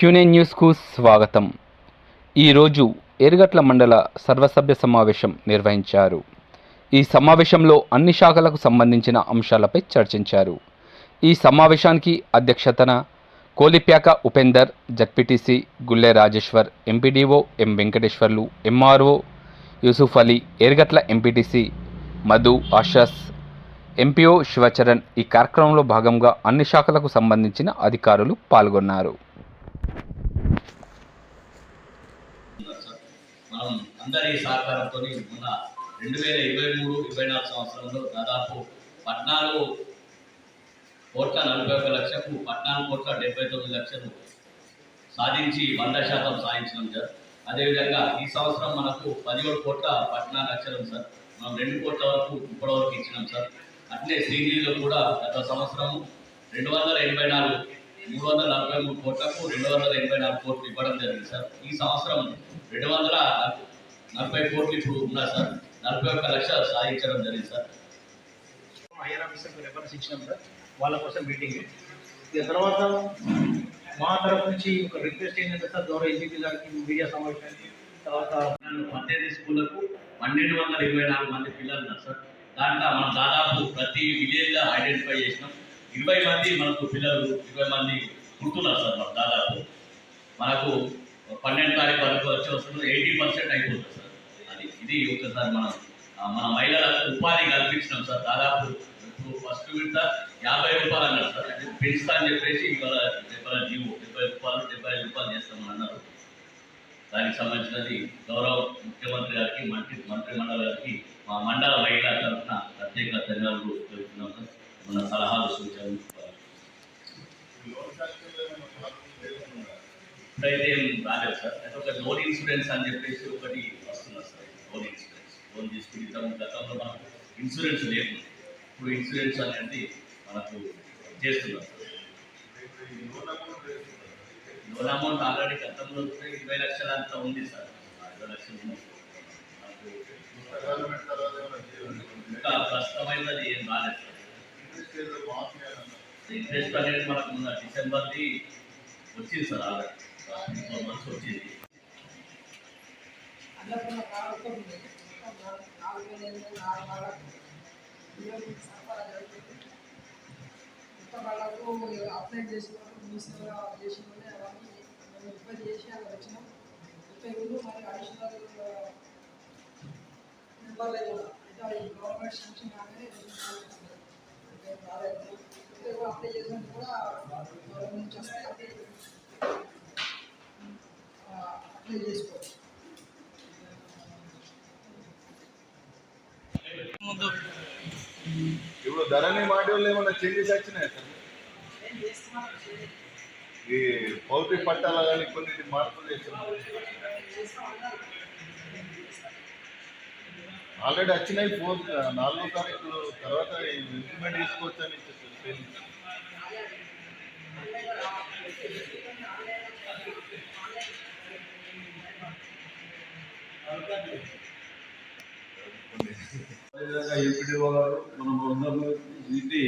క్యూనే న్యూస్కు స్వాగతం. ఈరోజు ఎరుగట్ల మండల సర్వసభ్య సమావేశం నిర్వహించారు. ఈ సమావేశంలో అన్ని శాఖలకు సంబంధించిన అంశాలపై చర్చించారు. ఈ సమావేశానికి అధ్యక్షతన Kolipyaka Upender ZPTC Gulle Rajeshwar MPDO M Venkateswarlu MRO Yusuf Ali Erugatla MPTC Madhu ASHAs MPO Shivacharan ఈ కార్యక్రమంలో భాగంగా అన్ని శాఖలకు సంబంధించిన అధికారులు పాల్గొన్నారు ఉన్నారు సార్. మనం అందరి సహకారంతో మొన్న రెండు వేల ఇరవై మూడు ఇరవై నాలుగు సంవత్సరంలో దాదాపు పద్నాలుగు కోట్ల నలభై ఒక లక్షకు పద్నాలుగు కోట్ల డెబ్బై తొమ్మిది లక్షలు సాధించి వంద శాతం సాధించినాం సార్. అదేవిధంగా ఈ సంవత్సరం మనకు పదిహేడు కోట్ల పద్నాలుగు లక్షలు సార్. మనం రెండు కోట్ల వరకు ఇప్పటి వరకు ఇచ్చినాం సార్. అట్లే శ్రీనిధిలో కూడా గత సంవత్సరం రెండు వందల ఎనభై నాలుగు మూడు వందల నలభై మూడు కోట్లకు రెండు వందల ఎనభై నాలుగు కోట్లు ఇవ్వడం జరిగింది సార్. ఈ సంవత్సరం రెండు వందల నలభై కోట్లు ఇప్పుడు ఉన్నా సార్. నలభై ఒక్క లక్ష సాధించడం జరిగింది సార్. హైయర్ ఆఫీసర్కి రెఫరెన్స్ ఇచ్చినాం సార్? వాళ్ళ కోసం మీటింగ్. ఇక తర్వాత మా తరఫు నుంచి ఒక రిక్వెస్ట్ ఏంటంటే సార్ గౌరవ ఎన్జీపీ గారికి మీడియా సమావేశానికి. తర్వాత పద్దెనిమిది స్కూళ్ళకు పన్నెండు వందల ఇరవై నాలుగు మంది పిల్లలు ఉన్నారు సార్. దాంట్లో మనం దాదాపు ప్రతి విలేజ్లో ఐడెంటిఫై చేసినాం. ఇరవై మంది మనకు పిల్లలు ఇరవై మంది పుట్టున్నారు సార్ మాకు దాదాపు. మనకు పన్నెండు తారీఖు వరకు వచ్చి వస్తుంది ఎయిటీ పర్సెంట్ అయిపోతుంది సార్. అది ఇది ఒకసారి మనం మన మహిళలకు ఉపాధి కల్పించినాం సార్. దాదాపు ఫస్ట్ విడత యాభై రూపాయలు అన్నారు సార్. అంటే పెంచుతా అని చెప్పేసి ఇవాళ డెబ్బై జీవో డెబ్బై రూపాయలు డెబ్బై ఐదు రూపాయలు చేస్తామని అన్నారు. దానికి సంబంధించినది గౌరవ ముఖ్యమంత్రి గారికి మంత్రి మంత్రి మండలి గారికి మా మండల మహిళా తరఫున ప్రత్యేక ధన్యవాదాలు తెలుపుతున్నాం సార్. మన సలహాలు సూచనలు ఇప్పుడైతే ఏం రాలేదు సార్. అయితే ఒక లోన్ ఇన్సూరెన్స్ అని చెప్పేసి ఒకటి వస్తున్నారు సార్. Loan insurance. లోన్ తీసుకుని ఇంతకు గతంలో మనకు ఇన్సూరెన్స్ లేదు. ఇప్పుడు ఇన్సూరెన్స్ అనేది మనకు చేస్తున్నారు. లోన్ అమౌంట్ ఆల్రెడీ గతంలో ఇరవై లక్షల అంత ఉంది సార్. ఇరవై లక్షలు ఉంది. నాకు ఇంకా ప్రస్తుతమైనది ఏం రాలేదు. సార్ ఇంట్రెస్ట్ అనేది మనకు మొన్న డిసెంబర్ది వచ్చింది సార్ ఆల్రెడీ ఫోర్ మంత్స్ వచ్చింది అన్నపూర్ణ ప్రారంభం ఉంది. మొత్తం నాలుగు వేల ఎనిమిది వందల ఆరు వాళ్ళకు ఈరోజు సరఫరా జరుగుతుంది. మొత్తం వాళ్ళకు అప్లై చేసుకోవడం మీ సేవ చేసిన వాళ్ళే అవన్నీ మేము ముప్పై చేసి అలా వచ్చినాం ముప్పై రోజులు మరి అడిషనల్ మెంబర్లు కూడా అంటే ఈ గవర్నమెంట్ శాంక్షన్ కాగానే ఇంకా రాలేదు ఇంకా కూడా అప్లై చేసినట్టు కూడా గవర్నమెంట్ నుంచి వస్తే అప్లై చేసుకోవచ్చు ఇప్పుడు ధరణి మాడ్యూల్ ఏమైనా చేంజెస్ వచ్చినాయి సార్? ఈ పౌల్ట్రీ పట్టాల కానీ కొన్ని మార్పులు చేస్తున్నారు. ఆల్రెడీ వచ్చినాయి ఫోర్ నాలుగో తారీఖు తర్వాత ఇంప్లిమెంట్ చేసుకోవచ్చు అని చెప్పారు. ఎంపీడీఓ గారు మనం అందరూ ఇది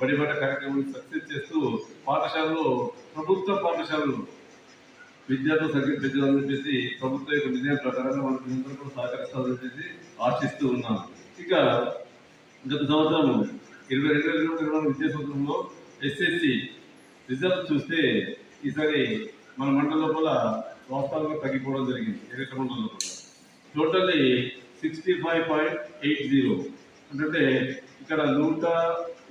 బడిబట్ట కార్యక్రమం సక్సెస్ చేస్తూ పాఠశాలలో ప్రభుత్వ పాఠశాలలు విద్యార్థుల సంఖ్య పెంచాలని చెప్పేసి ప్రభుత్వం యొక్క విజయం ప్రకారంగా మనకు అందరూ కూడా చెప్పేసి ఆశిస్తూ ఉన్నాను ఇక గత సంవత్సరం ఇరవై రెండు వేల ఇరవై రెండు విద్యా సంవత్సరంలో ఎస్ఎస్సి రిజల్ట్ చూస్తే ఈసారి మన మండలం లోపల వాస్తవంగా తగ్గిపోవడం జరిగింది. ఎరుక మండలం లోపల. Totally sixty five point eight zero అంటే ఇక్కడ నూట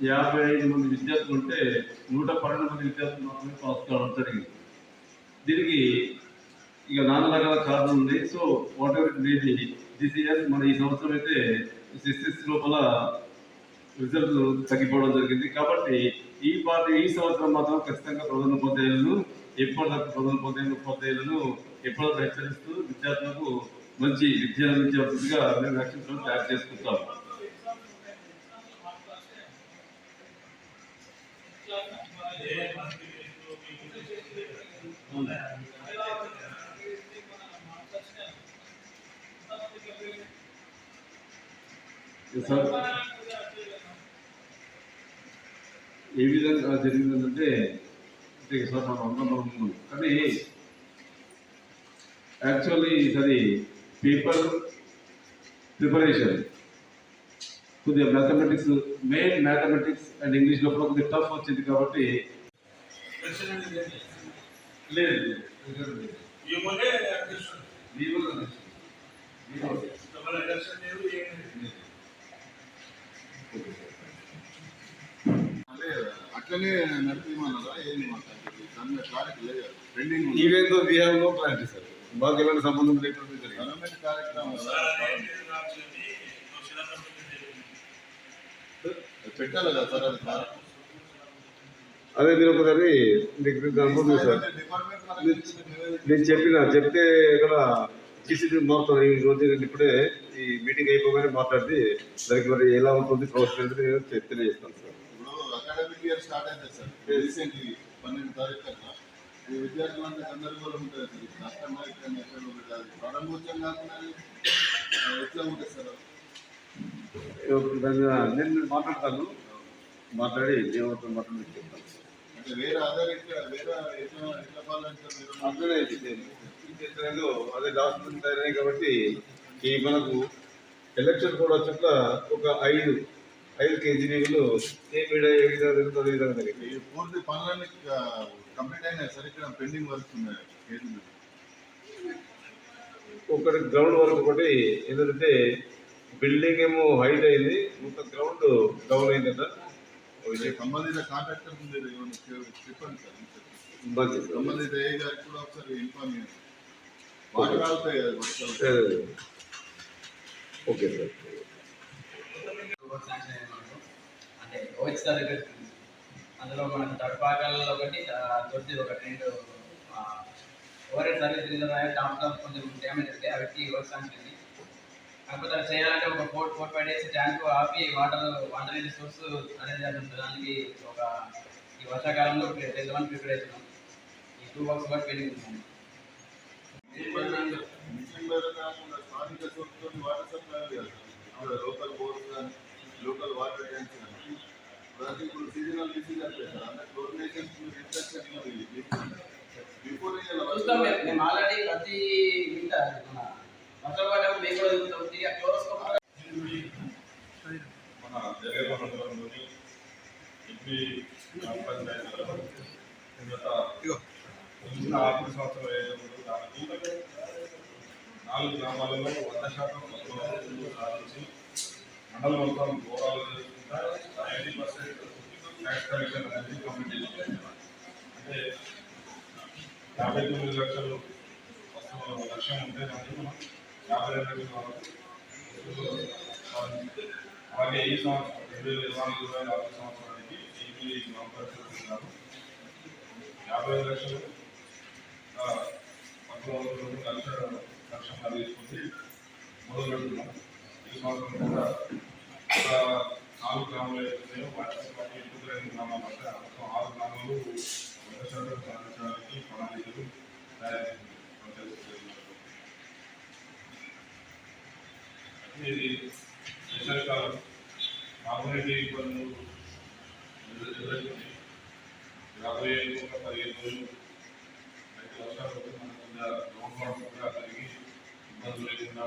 యాభై ఐదు మంది విద్యార్థులు ఉంటే నూట పన్నెండు మంది విద్యార్థులు మాత్రమే పాస్ కావడం జరిగింది. దీనికి ఇక నాన్న రకాల కారణం ఉన్నాయి so whatever maybe this year మన ఈ సంవత్సరం అయితే సిక్స్ లోపల రిజల్ట్ తగ్గిపోవడం జరిగింది. కాబట్టి ఈ పార్టీ ఈ సంవత్సరం మాత్రం ఖచ్చితంగా ప్రధాన ఉపాధ్యాయులను ఎప్పటిదాకా ప్రధాన ఉపాధ్యాయులు ఉపాధ్యాయులను ఎప్పటిదాకా హెచ్చరిస్తూ విద్యార్థులకు మంచి విద్య అందించేట్టుగా మేము రక్షించడం తయారు చేసుకుంటాం. ఏ విధంగా జరిగిందంటే అంటే సార్ మనం అందరం కానీ యాక్చువల్లీ అది పేపర్ ప్రిపరేషన్ కొద్దిగా mathematics main mathematics and English లోపల కొద్దిగా టఫ్ వచ్చింది కాబట్టి లేదు ఏమోనే అధ్యక్షుడు మీ వల్ల లేదు. మీ వల్ల. మన ఎలక్షన్ లేదు ఏం లేదు. అట్లనే నడిపిమన్నారా ఏంది మాట్లాడుతుంది పెండింగ్ క్లారిటీ సార్ మాకు ఎలాంటి సంబంధం లేకుండా గవర్నమెంట్ కార్యక్రమం. పెట్టాలి కదా సార్ అది. అదే మీరు ఒకసారి మీకు అనుభవం సార్ నేను చెప్పిన చెప్తే ఇక్కడ టీసీడీ మారుతాను ఈ రోజు నేను ఇప్పుడే ఈ మీటింగ్ అయిపోగానే మాట్లాడి దానికి మరి ఎలా ఉంటుంది ప్రాసెస్ అనేది నేను తెలియజేస్తాను సార్. ఇప్పుడు అకాడమిక్ ఇయర్ స్టార్ట్ అయింది సార్. రీసెంట్లీ పన్నెండు తారీఖు కన్నా ఈ విద్యార్థులంటే అందరికీ కూడా ఉంటుంది. సార్ ఇక్కడ ఎక్కడ ఉంటుంది ప్రారంభోత్సవం కాకుండా ఎట్లా ఉంటుంది సార్? నేను మాట్లాడతాను. మాట్లాడి దేవుడితో మాట్లాడి చెప్తాను అంటే వేరే అదర్ అదే డాక్యుమెంట్ తయారయ్యాయి కాబట్టి ఈ మనకు ఎలక్షన్ కూడా చుట్ల ఒక ఐదు ఐదు కేజీలు ఏ మీడియా ఏ విధంగా జరుగుతుంది విధంగా జరిగింది. పూర్తి పనులన్నీ కంప్లీట్ అయినాయి సార్. ఇక్కడ పెండింగ్ వర్క్స్ ఉన్నాయి. ఒకటి గ్రౌండ్ వరకు ఒకటి ఏంటంటే బిల్డింగ్ ఏమో హైట్ అయింది. మొత్తం గ్రౌండ్ డౌన్ అయిందట. ఇది సంబంధిత కాంట్రాక్టర్ మీరు చెప్పండి సార్ మంచిది. సంబంధిత ఏ గారికి కూడా ఒకసారి ఇన్ఫార్మ్ చేయండి. వాటర్. Okay sir. అంటే ఓహెచ్ఆర్ దగ్గర అందులో మనకు తడపాకల్లో ఒకటి తొట్టి ఒకటి రెండు ఓవర్ సర్వీస్ అయ్యే టాప్ టాప్ కొంచెం డ్యామేజ్ అయితే అవికి వర్క్ అయింది కాకపోతే అది చేయాలంటే ఒక four four five days tank ఆపి వాటర్ వాటర్ అనేది సోర్స్ అనేది ఉంటుంది. దానికి ఒక ఈ వర్షాకాలంలో టెన్ వన్ ప్రిపేర్ అవుతున్నాం. ఈ టూ బాక్స్ కూడా పెళ్ళి ఉంటుంది స్థానిక సోర్స్తో వాటర్ సప్లై లోకల్ బోర్స్ కానీ లోకల్ వాటర్ ట్యాంక్స్ కానీ ప్రతి ఇప్పుడు సీజనల్ డిసీజ్ అంటే సార్ అంటే బిఫోర్ చూస్తాం మేము ఆల్రెడీ ప్రతి వింటర్ మన వర్షం పడ్డప్పుడు మేము కూడా చూస్తాం తిరిగి క్లోరోస్కోప్ జగన్ మండలంలోని ఎంపీ పంచాయతీలో గత ఆర్థిక సంవత్సరం ఏదైతే దానికి నాలుగు గ్రామాలలో వంద శాతం సాధించి మండలం మొత్తం ఓవరాల్ చేసుకుంటా నైంటీ పర్సెంట్ ట్యాక్స్ కలెక్షన్ అనేది కంప్లీట్ అంటే యాభై తొమ్మిది లక్షలు లక్ష్యం ఉంటే దానికి మనం యాభై రెండు లక్షల అలాగే ఈ సంవత్సరం రెండు వేల ఇరవై నాలుగు ఇరవై నాలుగు సంవత్సరానికి ఈపీ గ్రామ పరిషత్ ఉన్నారు యాభై ఐదు లక్షలు ఆ, పంతొమ్మిది వందల లక్ష లక్షంగా తీసుకుంది మొదలు పెడుతున్నాం ఈ సంవత్సరం కూడా ఒక నాలుగు గ్రామాలు ఉన్నాయో వాటితో పాటు ఇంకొక రెండు గ్రామాలు అంటే మొత్తం ఆరు గ్రామాలు వంద శాతం సాధించడానికి ప్రణాళికలు తయారు చేస్తున్నారు. ఇది వేసవికాలం తాగునీటి ఇబ్బందులు ఎదురు- ఎదురవుతున్నాయి రాబోయే ఒక పదిహేను రోజులు అయితే వర్షాలు పడితే మనకు కొంచెం గ్రౌండ్ వాటర్ కూడా కలిగి ఇబ్బందులు లేకుండా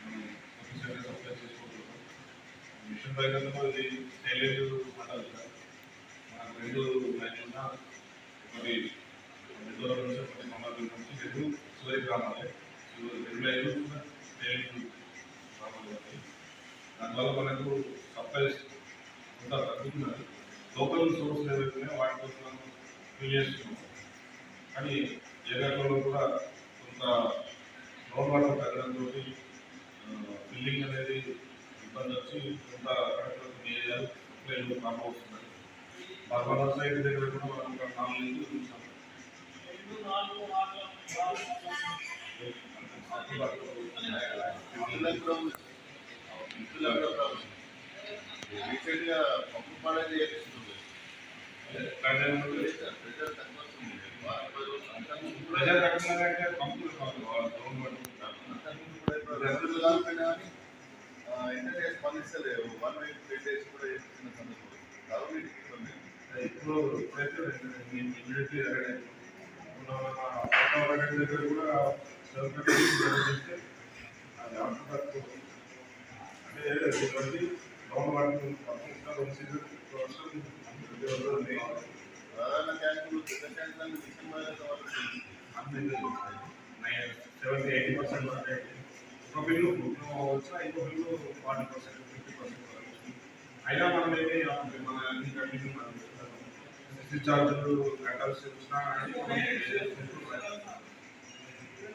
మనం సఫిషియెంట్గా సప్లై చేసుకుంటున్నాం మిషన్ రైతుల్లో ఇది టైలెంట్ మండలి సార్ మనకు రెండు లైన్లు ఉన్న ఒకటి రెండు రోజుల నుంచి ఒకటి మండలం నుంచి రెండు చివరి గ్రామాలే. చివరి రెండు లైన్లు టైలెంట్ గ్రామాలు ఉన్నాయి దానివల్ల మనకు సప్లైస్ కొంత తగ్గుతున్నది లోకల్ సోర్స్ ఏదైతే వాటి కోసం మనం ఫిల్ చేస్తున్నాం కానీ ఏరియాలో కూడా కొంత గ్రౌండ్ వాటర్ తగ్గడంతో బిల్డింగ్ అనేది ఇబ్బంది వచ్చి కొంత కొన్ని ఏరియాలు సప్లైలు ప్రాబ్లం వస్తున్నాయి. బర్మల సైడ్ దగ్గర కూడా మనం ఒక నాలుగు చూసాం. ఇంట్లో పంపు పాడేది చేస్తుంది తక్కువ వస్తుంది. ప్రజలు అంటే పంపులు స్పందిస్తలేవు వన్ వీక్ త్రీ డేస్ కూడా చేస్తున్న సందర్భం ఇప్పుడు ఇప్పుడైతే దగ్గర కూడా సౌకర్యం చేస్తే అది ఆఫ్టర్ అంటే దీన్ని బట్టి లోన్ వాటిని తప్పకుండా రెండు సీజన్ సాధారణ ట్యాంకులు పెద్ద ట్యాంకులు డిసెంబర్ సెవెంటీ ఎయిటీ పర్సెంట్ ఒక బిల్లు వచ్చిన ఇంకో bill forty percent fifty percent అయినా మనం ఏమి మన అన్ని కండిషన్ ఛార్జీలు కట్టాల్సి వచ్చినా కానీ మనం చేసుకుంటున్నాం.